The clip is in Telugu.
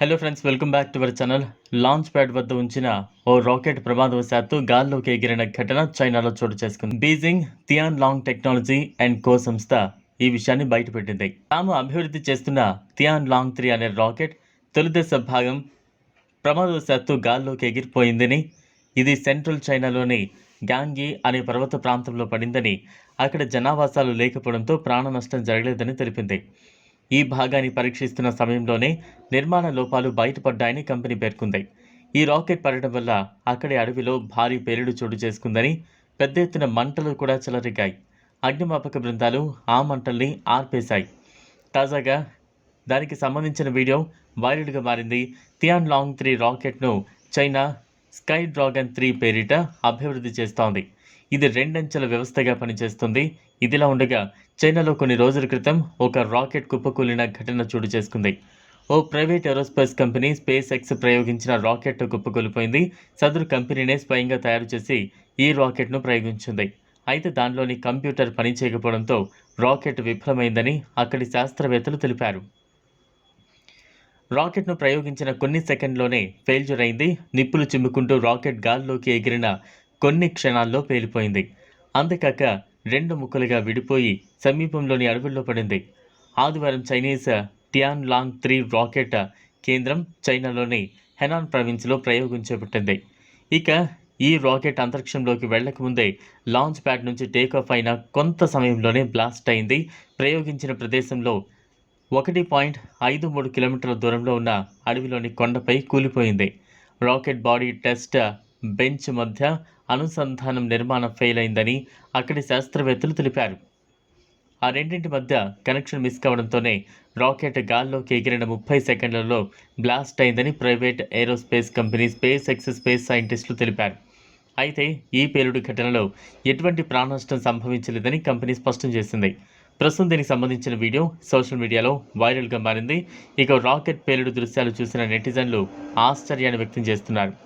Hello friends welcome back to our channel launch pad వద్ద ఉంచిన ఓ రాకెట్ ప్రమాదవశాత్తు గాల్లోకి ఎగిరిన ఘటన చైనాలో చోటు చేసుకుంది. Beijing Tianlong technology and co సంస్థ ఈ విషయాన్ని బయటపెట్టింది. తాము అభివృద్ధి చేస్తున్న థియాన్ లాంగ్ త్రీ అనే రాకెట్ తొలిదశ భాగం ప్రమాదవశాత్తు గాల్లోకి ఎగిరిపోయిందని ఇది సెంట్రల్ చైనాలోని గ్యాంగి అనే పర్వత ప్రాంతంలో పడిందని అక్కడ జనావాసాలు లేకపోవడంతో ప్రాణ నష్టం జరగలేదని తెలిపింది. ఈ భాగాన్ని పరీక్షిస్తున్న సమయంలోనే నిర్మాణ లోపాలు బయటపడ్డాయని కంపెనీ పేర్కొంది. ఈ రాకెట్ పడటం వల్ల అక్కడి అడవిలో భారీ పేలుడు చోటు చేసుకుందని పెద్ద ఎత్తున మంటలు కూడా చెలరిగాయి. అగ్నిమాపక బృందాలు ఆ మంటల్ని ఆర్పేశాయి. తాజాగా దానికి సంబంధించిన వీడియో వైరల్గా మారింది. థియాన్ లాంగ్ త్రీ రాకెట్ను చైనా స్కై డ్రాగన్ త్రీ పేరిట అభివృద్ధి చేస్తోంది. ఇది రెండంచెల వ్యవస్థగా పనిచేస్తుంది. ఇదిలా ఉండగా చైనాలో కొన్ని రోజుల క్రితం ఒక రాకెట్ కుప్పకూలిన ఘటన చోటు చేసుకుంది. ఓ private aerospace company space X ప్రయోగించిన రాకెట్ కుప్పకూలిపోయింది. సదరు కంపెనీనే స్వయంగా తయారు చేసి ఈ రాకెట్ను ప్రయోగించింది. అయితే దానిలోని కంప్యూటర్ పనిచేయకపోవడంతో రాకెట్ విఫలమైందని అక్కడి శాస్త్రవేత్తలు తెలిపారు. రాకెట్ను ప్రయోగించిన కొన్ని సెకండ్లోనే ఫెయిల్యూర్ అయింది. నిప్పులు చిమ్ముకుంటూ రాకెట్ గాల్లోకి ఎగిరిన కొన్ని క్షణాల్లో పేలిపోయింది. అంతేకాక రెండు ముక్కలుగా విడిపోయి సమీపంలోని అడవుల్లో పడింది. ఆదివారం Chinese Tian long three rocket కేంద్రం చైనాలోని హెనాన్ ప్రావిన్స్లో ప్రయోగం చేపట్టింది. ఇక ఈ రాకెట్ అంతరిక్షంలోకి వెళ్ళకముందే లాంచ్ ప్యాడ్ నుంచి టేకాఫ్ అయిన కొంత సమయంలోనే బ్లాస్ట్ అయింది. ప్రయోగించిన ప్రదేశంలో ఒకటి పాయింట్ ఐదు మూడు కిలోమీటర్ల దూరంలో ఉన్న అడవిలోని కొండపై కూలిపోయింది. రాకెట్ బాడీ టెస్ట్ బెంచ్ మధ్య అనుసంధానం నిర్మాణం ఫెయిల్ అయిందని అక్కడి శాస్త్రవేత్తలు తెలిపారు. ఆ రెండింటి మధ్య కనెక్షన్ మిస్ కావడంతోనే రాకెట్ గాల్లోకి ఎగిరిన ముప్పై సెకండ్లలో బ్లాస్ట్ అయిందని private aerospace company space X space సైంటిస్టులు తెలిపారు. అయితే ఈ పేలుడు ఘటనలో ఎటువంటి ప్రాణనష్టం సంభవించలేదని కంపెనీ స్పష్టం చేసింది. ప్రస్తుతం దీనికి సంబంధించిన వీడియో సోషల్ మీడియాలో వైరల్గా మారింది. ఇక రాకెట్ పేలుడు దృశ్యాలు చూసిన నెటిజన్లు ఆశ్చర్యాన్ని వ్యక్తం చేస్తున్నారు.